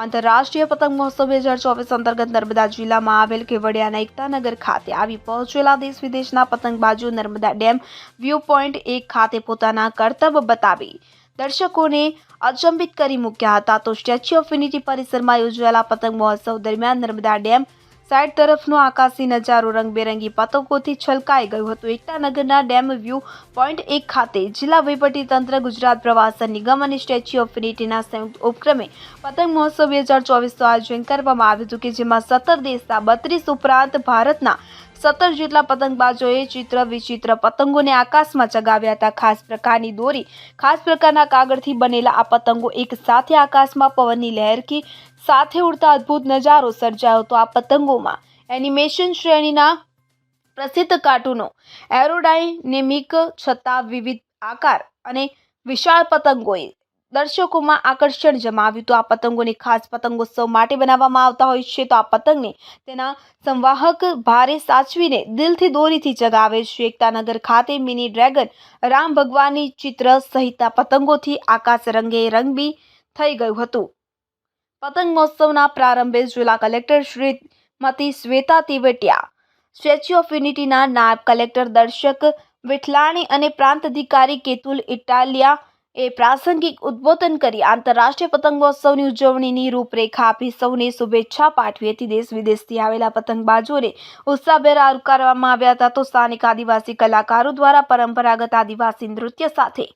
આંતરરાષ્ટ્રીય પતંગ મહોત્સવ બે હજાર ચોવીસ અંતર્ગત નર્મદા જિલ્લામાં આવેલ કેવડિયાના એકતાનગર ખાતે આવી પહોંચેલા દેશ વિદેશના પતંગબાજો નર્મદા ડેમ વ્યૂ પોઈન્ટ એક ખાતે પોતાના કરતબ બતાવી દર્શકોને અચંબિત કરી મૂક્યા હતા. તો સ્ટેચ્યુ ઓફ યુનિટી પરિસરમાં યોજાયેલા પતંગ મહોત્સવ દરમિયાન નર્મદા ડેમ સાઈડ તરફનો આકાશી નજારો રંગબેરંગી પતંગોથી છલકાઈ ગયું હતું. એકતાનગરના ડેમ વ્યૂ પોઈન્ટ એક ખાતે જિલ્લા તંત્ર, ગુજરાત પ્રવાસન નિગમ અને સ્ટેચ્યુ ઓફ યુનિટીના સંયુક્ત ઉપક્રમે પતંગ મહોત્સવ બે હજાર ચોવીસનું આયોજન કરવામાં આવ્યું હતું કે જેમાં સત્તર દેશના બત્રીસ ઉપરાંત ભારતના સત્તર જેટલા પતંગબાજોએ ચિત્ર વિચિત્ર પતંગોને આકાશમાં ચગાવ્યા હતા. ખાસ પ્રકારની દોરી, ખાસ પ્રકારના કાગળથી બનેલા આ પતંગો એક સાથે આકાશમાં પવનની લહેરકી સાથે ઉડતા અદ્ભુત નજારો સર્જાયો તો આ પતંગોમાં. એનિમેશન શ્રેણીના પ્રસિદ્ધ કાર્ટૂનો, એરોડાયનેમિક છતાં વિવિધ આકાર અને વિશાળ પતંગોએ દર્શકોમાં આકર્ષણ જમાવ્યું તો આ પતંગોને ખાસ પતંગોત્સવ માટે બનાવવામાં આવતા હોય છે. તો આ પતંગને તેના સંવાહક ભારે સાચવીને દિલથી દોરીથી ચગાવે છે. એકતાનગર ખાતે મિની ડ્રેગન રામ ભગવાનની ચિત્ર સહિતના પતંગોથી આકાશ રંગે રંગબી થઈ ગયું હતું. પતંગ મહોત્સવના પ્રારંભે જિલ્લા collector Shrimati Shweta Teotia, statue of યુનિટીના નાયબ કલેક્ટર દર્શક વિઠલાણી અને પ્રાંત અધિકારી કેતુલ ઇટાલિયા એ પ્રાસંગિક ઉદ્બોધન કરી આંતરરાષ્ટ્રીય પતંગોત્સવની ઉજવણીની રૂપરેખા આપી સૌને શુભેચ્છા પાઠવી. હતી દેશ વિદેશથી આવેલા પતંગબાજોને ઉત્સાહભેર આવકારવામાં આવ્યા હતા. તો સ્થાનિક આદિવાસી કલાકારો દ્વારા પરંપરાગત આદિવાસી નૃત્ય સાથે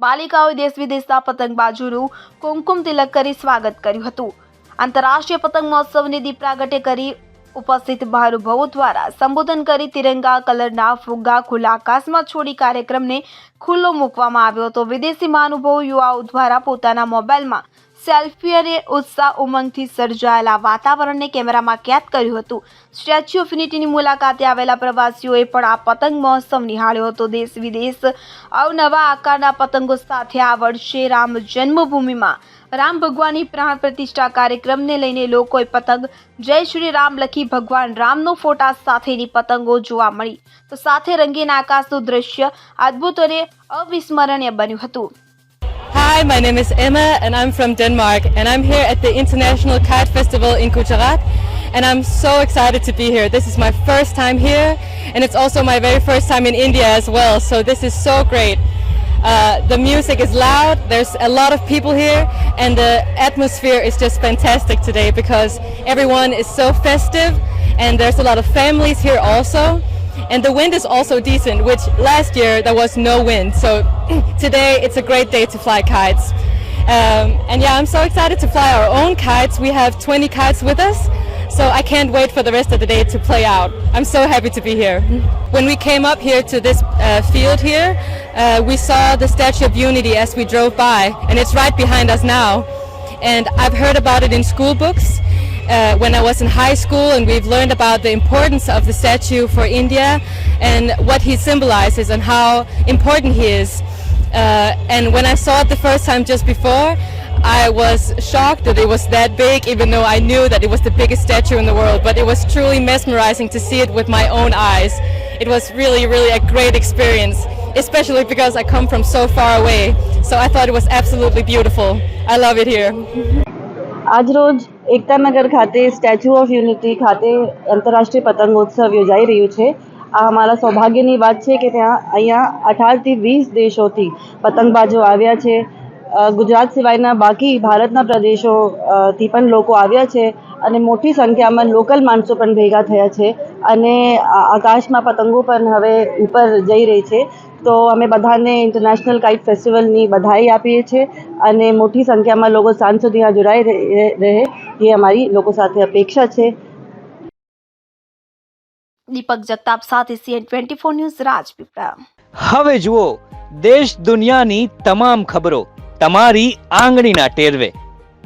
બાલિકાઓએ દેશ વિદેશના પતંગબાજોનું કુમકુમ તિલક કરી સ્વાગત કર્યું હતું. આંતરરાષ્ટ્રીય પતંગ મહોત્સવની દીપ પ્રાગટ્ય કરી ઉપસ્થિત મહાનુભાવો દ્વારા સંબોધન કરી તિરંગા, કલરના ફુગ્ગા ખુલ્લા આકાશમાં છોડી કાર્યક્રમને ખુલ્લો મૂકવામાં આવ્યો હતો. વિદેશી મહાનુભાવો યુવાઓ દ્વારા પોતાના મોબાઈલમાં સેલ્ફી અને ઉત્સાહ ઉમંગથી સર્જાયેલા વાતાવરણને કેમેરામાં કેદ કર્યું હતું. સ્ટેચ્યુ ઓફ યુનિટીની મુલાકાતે આવેલા પ્રવાસીઓએ પણ આ પતંગ મહોત્સવ નિહાળ્યો હતો. દેશ વિદેશ અવનવા આકારના પતંગો સાથે આ વર્ષે રામ જન્મભૂમિમાં. રામ ભગવાનની પ્રાણ પ્રતિષ્ઠા કાર્યક્રમને લઈને લોકોએ પતંગ, જય શ્રી રામ લખી ભગવાન રામનો ફોટા સાથેની પતંગો જોવા મળી. તો સાથે રંગીન આકાશનું દ્રશ્ય અદ્ભુત અને અવિસ્મરણીય બન્યું હતું. Hi, my name is Emma and I'm from Denmark and I'm here at the International Kite Festival in Gujarat and I'm so excited to be here. This is my first time here and it's also my very first time in India as well, so this is so great. Uh, the music is loud, there's a lot of people here and the atmosphere is just fantastic today because everyone is so festive and there's a lot of families here also. And the wind is also decent, which last year there was no wind. So today it's a great day to fly kites. Um, and yeah, I'm so excited to fly our own kites. We have 20 kites with us. So I can't wait for the rest of the day to play out. I'm so happy to be here. When we came up here to this uh, field here, uh, we saw the Statue of Unity as we drove by, and it's right behind us now. And I've heard about it in school books uh, when I was in high school, and we've learned about the importance of the statue for India and what he symbolizes and how important he is. Uh, and when I saw it the first time just before, I was shocked that it was that big, even though I knew that it was the biggest statue in the world. But it was truly mesmerizing to see it with my own eyes. It was really, really a great experience, especially because I come from so far away. So I thought it was absolutely beautiful. I love it here. આજરોજ એકતાનગર ખાતે statue of unity ખાતે આંતરરાષ્ટ્રીય પતંગોત્સવ યોજાઈ રહ્યું છે. આ અમારા સૌભાગ્યની વાત છે કે ત્યાં અહીંયા અઢારથી વીસ દેશોથી પતંગબાજો આવ્યા છે. ગુજરાત સિવાયના બાકી ભારતના પ્રદેશોથી પણ લોકો આવ્યા છે. અને મોટી સંખ્યામાં લોકલ માણસો પણ ભેગા થયા છે. અને આકાશમાં પતંગો પણ હવે ઉપર જઈ રહી છે. તો અમે બધાને ઇન્ટરનેશનલ કાઇટ ફેસ્ટિવલની બધાઈ આપીએ છીએ અને મોટી સંખ્યામાં લોકો સાંજ સુધી આ જોડાઈ રહે એ અમારી લોકો સાથે અપેક્ષા છે. દીપક જગતાપ સાથે CN twenty four news Rajpipla. હવે જુઓ દેશ દુનિયાની તમામ ખબરો તમારી આંગળીના ટેરવે.